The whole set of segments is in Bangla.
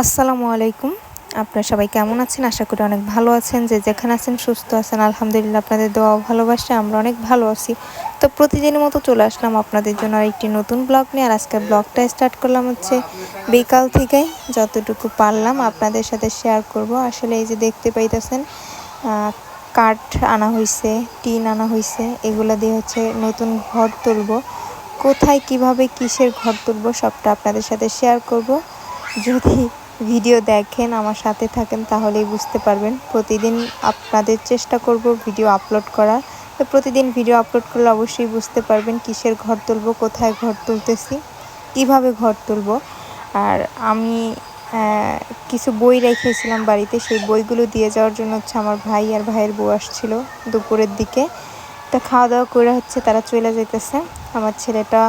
আসসালামু আলাইকুম। আপনারা সবাই কেমন আছেন? আশা করি অনেক ভালো আছেন। যে যেখানে আছেন সুস্থ আছেন। আলহামদুলিল্লাহ, আপনাদের দোয়া ভালোবাসা। আমরা অনেক ভালো আছি। তো প্রতিদিনের মতো চলে আসলাম আপনাদের জন্য একটি নতুন ব্লগ নিয়ে। আর আজকের ব্লগটা স্টার্ট করলাম হচ্ছে বিকাল থেকে যতটুকু পারলাম আপনাদের সাথে শেয়ার করব। আসলে এই যে দেখতে পাইতেছেন কাঠ আনা হয়েছে টিন আনা হয়েছে এগুলো দিয়ে হচ্ছে নতুন ঘর তুলব। কোথায় কীভাবে কিসের ঘর তুলব, সবটা আপনাদের সাথে শেয়ার করব। যদি ভিডিও দেখেন, আমার সাথে থাকেন, তাহলেই বুঝতে পারবেন। প্রতিদিন আপনাদের চেষ্টা করব ভিডিও আপলোড করার। তো প্রতিদিন ভিডিও আপলোড করলে অবশ্যই বুঝতে পারবেন কিসের ঘর তুলব, কোথায় ঘর তুলতেছি, কীভাবে ঘর তুলব। আর আমি কিছু বই রেখেছিলাম বাড়িতে, সেই বইগুলো দিয়ে যাওয়ার জন্য হচ্ছে আমার ভাই আর ভাইয়ের বউ আসছিল দুপুরের দিকে। তো খাওয়া দাওয়া করে হচ্ছে তারা চলে যেতেছে আমার ছেলেটা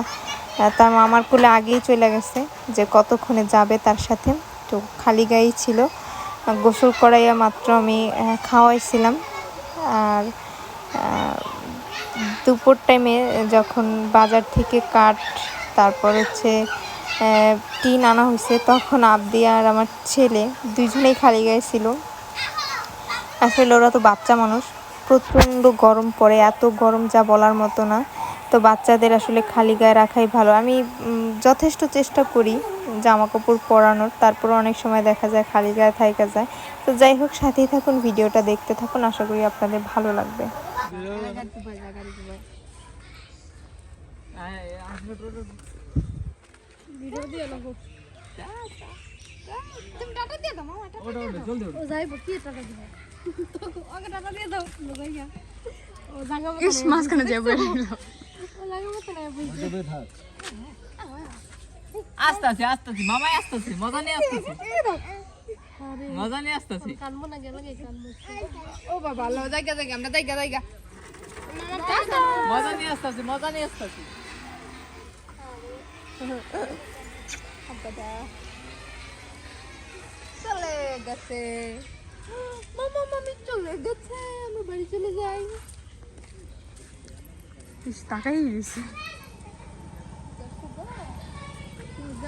তার মামার কোলে আগেই চলে গেছে যে কতক্ষণে যাবে তার সাথে। তো খালি গায়েই ছিল। গোসল করাইয়া মাত্র আমি খাওয়াইছিলাম। আর দুপুর টাইমে যখন বাজার থেকে কাঠ, তারপর হচ্ছে টিন আনা হয়েছে তখন আবদি আর আমার ছেলে দুইজনেই খালি গায়ে ছিল। আসলে ওরা তো বাচ্চা মানুষ, প্রচণ্ড গরম পড়ে, এত গরম যা বলার মতো না। তো বাচ্চাদের আসলে খালি গায়ে রাখাই ভালো। আমি যথেষ্ট চেষ্টা করি জামা কাপড় পরানোর তারপর অনেক সময় দেখা যায় খালি গায়ে থাইকা যায়। তো যাই হোক সাথেই থাকুন ভিডিওটা দেখতে থাকুন আশা করি আপনাদের ভালো লাগবে। মাঝখানে যাব। ও জাঙ্গা মতো না বুঝছি আস্তে আস্তে আস্তে আস্তে মামাই আস্তে আস্তে মজা নিয়ে আসতেছে আরে মজা নিয়ে আসতেছে কানবো না গেলে কানবো ও বাবা আল্লাহ জায়গা জায়গা আমরা জায়গা জায়গা মামা টাকা মজা নিয়ে আসতেছে মজা নিয়ে আসতেছে চলে গেছে মামা মামি চলে গেছে আমরা বাড়ি চলে যাই টাকাই দিছি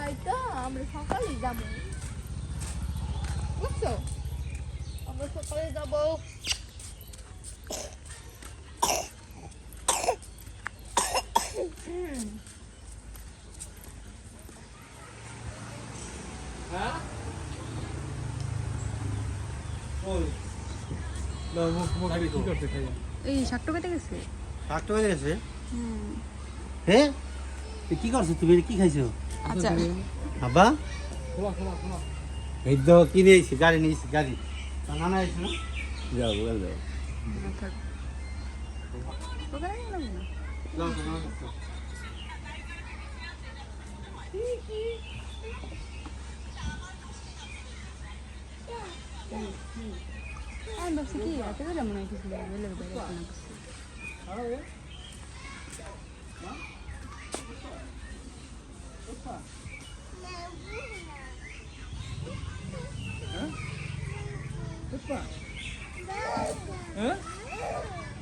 যাই তো আমরা সকালে যাব। বুঝছ? আমরা সকালে যাব। এই শাকটা কেটে গেছে? কাটতে হয়ে গেছে? হ্যাঁ? তুই কি করছ তুমি? কি খাইছো? আচ্ছা। আব্বা? এই তো কিনে এসেছি গাড়ি নিয়েছি গাড়ি। তা নানা এসে না? যাও বলে যাও ওখানে গেলাম না। যাও, যাও, যাও। আমি ভাবছি কি? রাতে বেলা মনে হয় কিছু বেলা বেলা 아파? 응? 아빠? 응?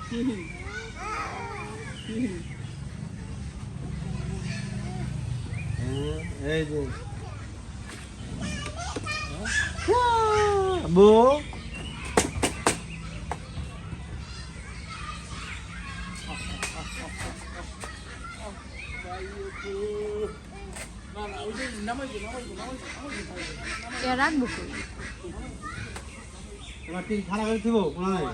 히히. 히히. 응, 에이구. 와, 뭐? 아이고. এ রাখব কই? তোমার টিন খারাপ করে দিব কোনো নাই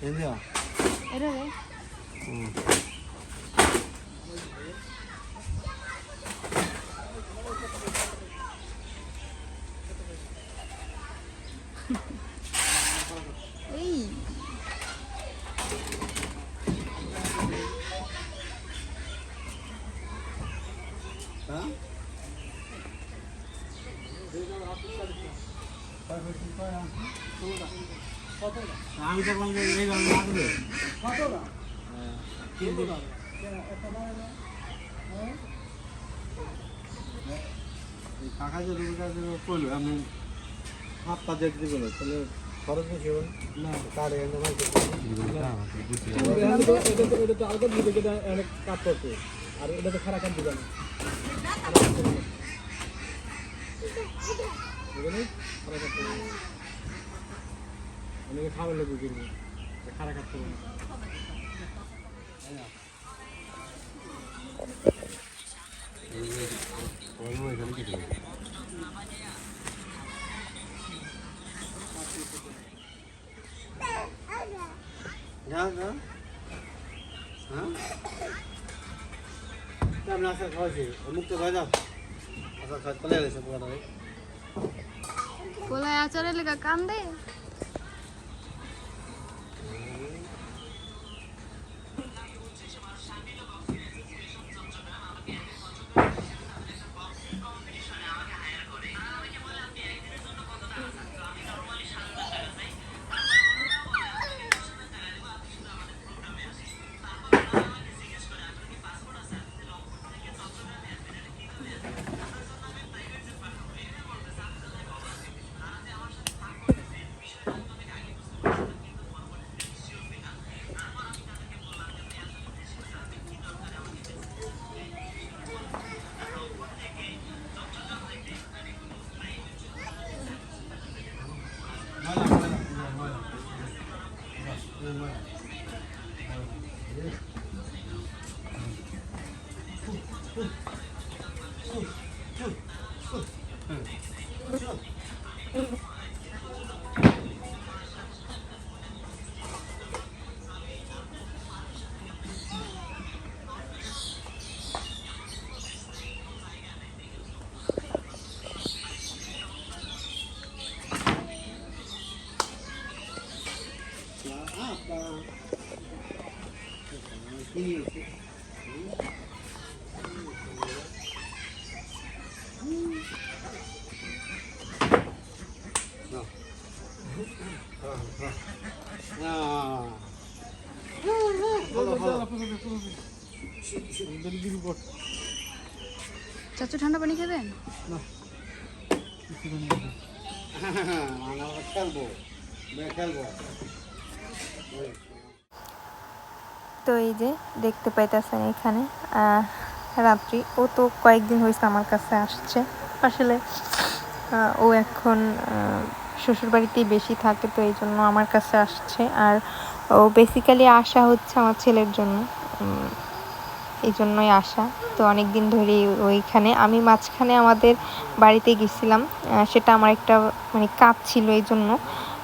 এই যে, এটা রে হুম। এই গীতা যে রুগীর কাছে কইল আমি হাত পা দেখতে গেল খরচ বেশি না তার এটা তো আলাদা দিবে যেটা অনেক আর এটা তো খারাপ কাজ দিবে না হবে যা যা হ্যাঁ? আমি আশা খাওয়াছি মুক্ত খাওয়া যাও খাওয়া চলে গেছে পোকাটা কোলায় আচারের লেগা কান্দে? চাচু, ঠান্ডা পানি খাবেন তো এই যে দেখতে পাইতেছেন এখানে রাত্রি। ও তো কয়েকদিন হয়েছে আমার কাছে আসছে। আসলে ও এখন শ্বশুর বাড়িতেই বেশি থাকে, তো এই জন্য আমার কাছে আসছে। আর, ও বেসিক্যালি আসা হচ্ছে আমার ছেলের জন্য। এই জন্যই আসা। তো অনেক দিন ধরেই ওইখানে। আমি মাঝখানে আমাদের বাড়িতে গেছিলাম। সেটা আমার একটা মানে কাজ ছিল এই জন্য।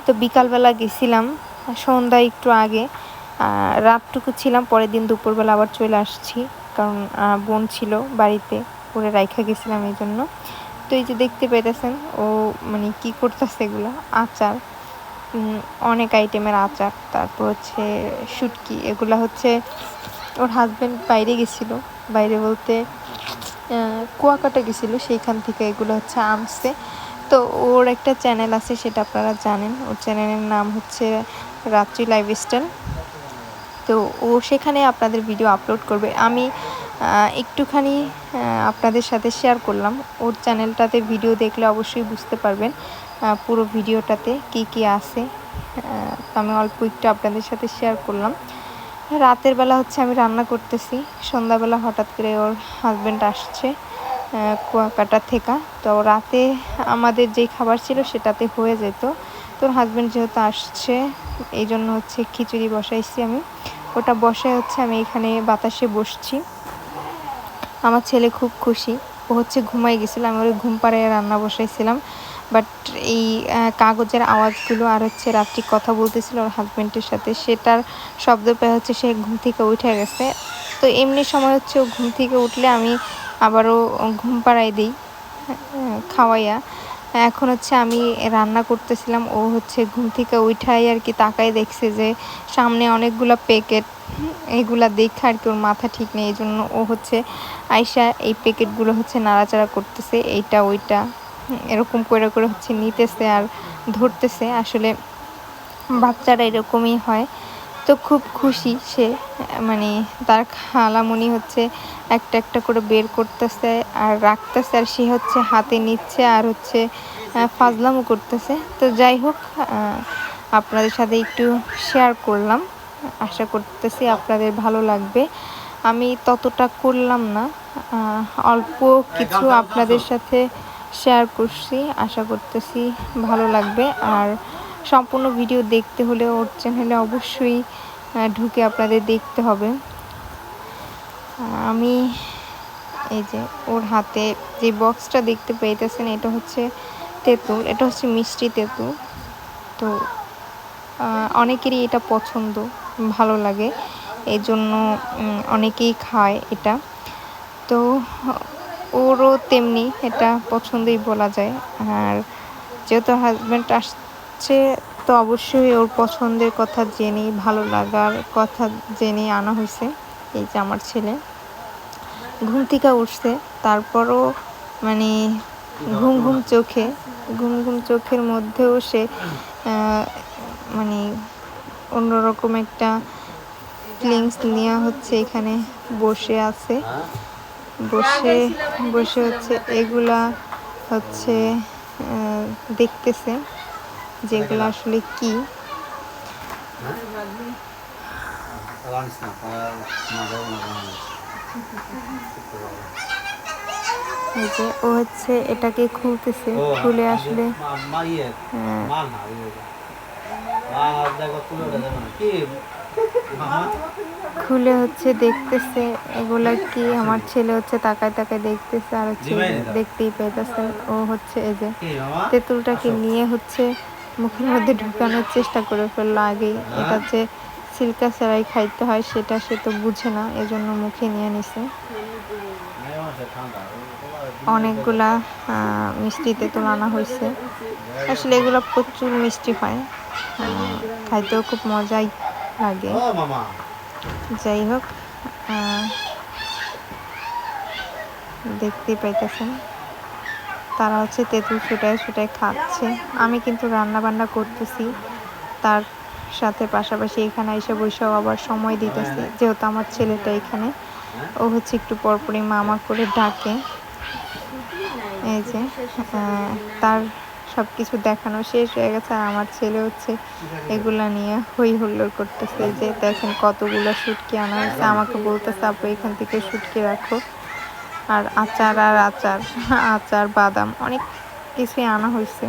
তো বিকালবেলা গেছিলাম, সন্ধ্যা একটু আগে। রাতটুকু ছিলাম, পরের দিন দুপুরবেলা আবার চলে আসছি। কারণ বোন ছিল বাড়িতে। পরে রাইখা গেছিলাম এই জন্য। এই যে দেখতে পেতেছেন, ও মানে কি করতেছে এগুলো? আচার। অনেক আইটেমের আচার। তারপর হচ্ছে শুটকি। এগুলা হচ্ছে ওর হাজব্যান্ড বাইরে গেছিল। বাইরে বলতে কুয়াকাটা গেছিল। সেইখান থেকে এগুলো হচ্ছে আনছে। তো ওর একটা চ্যানেল আছে, সেটা আপনারা জানেন। ওর চ্যানেলের নাম হচ্ছে রাত্রি লাইফস্টাইল তো ও সেখানে আপনাদের ভিডিও আপলোড করবে। আমি একটুখানি আপনাদের সাথে শেয়ার করলাম। ওর চ্যানেলটাতে ভিডিও দেখলে অবশ্যই বুঝতে পারবেন পুরো ভিডিওটাতে কি কি আছে। আমি অল্প একটু আপনাদের সাথে শেয়ার করলাম। রাতের বেলা হচ্ছে আমি রান্না করতেছি। সন্ধ্যাবেলা হঠাৎ করে ওর হাজব্যান্ড আসছে কুয়াকাটা থেকে। তো রাতে আমাদের যেই খাবার ছিল সেটাতে হয়ে যেত। তোর হাজব্যান্ড যেহেতু আসছে এই জন্য হচ্ছে খিচুড়ি বসাইছি আমি। ওটা বসায় হচ্ছে আমি এখানে বাতাসে বসছি। আমার ছেলে খুব খুশি। ও হচ্ছে ঘুমাই গেছিল, আমি ওর ঘুম পাড়ায় রান্না বসাইছিলাম। বাট এই কাগজের আওয়াজগুলো আর হচ্ছে রাত্রি কথা বলতেছিল ওর হাজব্যান্ডের সাথে, সেটার শব্দ পেয়ে হচ্ছে সে ঘুম থেকে উঠে গেছে। তো এমনি সময় হচ্ছে ও ঘুম থেকে উঠলে আমি আবারও ঘুম পাড়াই দিই খাওয়াইয়া। এখন হচ্ছে আমি রান্না করতেছিলাম, ও হচ্ছে ঘুম থেকে উঠাই আর কি তাকাই দেখছে যে সামনে অনেকগুলো প্যাকেট এগুলা দেখে আর কি ওর মাথা ঠিক নেই, এই জন্য ও হচ্ছে আয়সা এই প্যাকেটগুলো হচ্ছে নাড়াচাড়া করতেছে, এইটা, ওইটা, এরকম করে করে হচ্ছে নিতেছে আর ধরতেছে। আসলে বাচ্চারা এরকমই হয়। তো খুব খুশি সে মানে তার খালামুনি হচ্ছে একটা একটা করে বের করতেছে আর রাখতেছে আর সে হচ্ছে হাতে নিচ্ছে আর হচ্ছে ফাজলামও করতেছে। তো যাই হোক আপনাদের সাথে একটু শেয়ার করলাম। আশা করতেছি আপনাদের ভালো লাগবে। আমি ততটা করলাম না অল্প কিছু আপনাদের সাথে শেয়ার করছি। আশা করতেছি ভালো লাগবে। আর সম্পূর্ণ ভিডিও দেখতে হলে ওর চ্যানেলে অবশ্যই ঢুকে আপনাদের দেখতে হবে। আমি এই যে ওর হাতে যে বক্সটা দেখতে পেয়েতেছেন এটা হচ্ছে তেঁতুল, এটা হচ্ছে মিষ্টি তেঁতুল। তো অনেকেরই এটা পছন্দ, ভালো লাগে এই জন্য অনেকেই খায় এটা। তো, ওরও তেমনি এটা পছন্দই বলা যায়। আর যেহেতু হাজব্যান্ড আসছে তো অবশ্যই ওর পছন্দের কথা জেনেই, ভালো লাগার কথা জেনে আনা হয়েছে, এই যে আমার ছেলে। ঘুম থেকে উঠছে, তারপরও মানে ঘুম ঘুম চোখে, ঘুম ঘুম চোখের মধ্যেও সে মানে অন্যরকম একটা ফিলিংস নেওয়া হচ্ছে এখানে, বসে আছে। বসে বসে হচ্ছে, এগুলা হচ্ছে দেখতেছে। যেগুলো আসলে কি? এই যে ও হচ্ছে এটাকে খুলতেছে খুলে আসলে ইয়ে মামা খুলে হচ্ছে দেখতেছে এগুলা কি? আমার ছেলে হচ্ছে তাকায় তাকায় দেখতেছে আর হচ্ছে। দেখতেই পেতেছে ও হচ্ছে এই যে তেঁতুলটাকে নিয়ে হচ্ছে মুখের মধ্যে ঢুকানোর চেষ্টা করে ফেলল আগেই। এটা যে সিল্কা সেরাই খাইতে হয় সেটা সে তো বুঝে না এজন্য মুখে নিয়ে নিছে। অনেকগুলা মিষ্টিতে তো আনা হয়েছে আসলে এগুলো প্রচুর মিষ্টি হয়। খাইতেও খুব মজাই লাগে। যাই হোক আহ, দেখতেই পাইতেছেন। তারা হচ্ছে তেঁতুল ছুটায় ছুটায় খাচ্ছে। আমি কিন্তু রান্না বান্না করতেছি। তার সাথে পাশাপাশি এখানে এসে বসেও আবার সময় দিতেছি। যেহেতু আমার ছেলেটা এখানে, ও হচ্ছে একটু পরপরই মামা করে ডাকে। এই যে তার সব কিছু দেখানো শেষ হয়ে গেছে। আর আমার ছেলে হচ্ছে এগুলা নিয়ে হই হুল্লোড় করতেছে। যে দেখেন কতগুলো শুটকি আনা হয়েছে। আমাকে বলতেছে, আপু, এখান থেকে শুটকি রাখো। আর আচার আর আচার আচার বাদাম অনেক কিছুই আনা হয়েছে।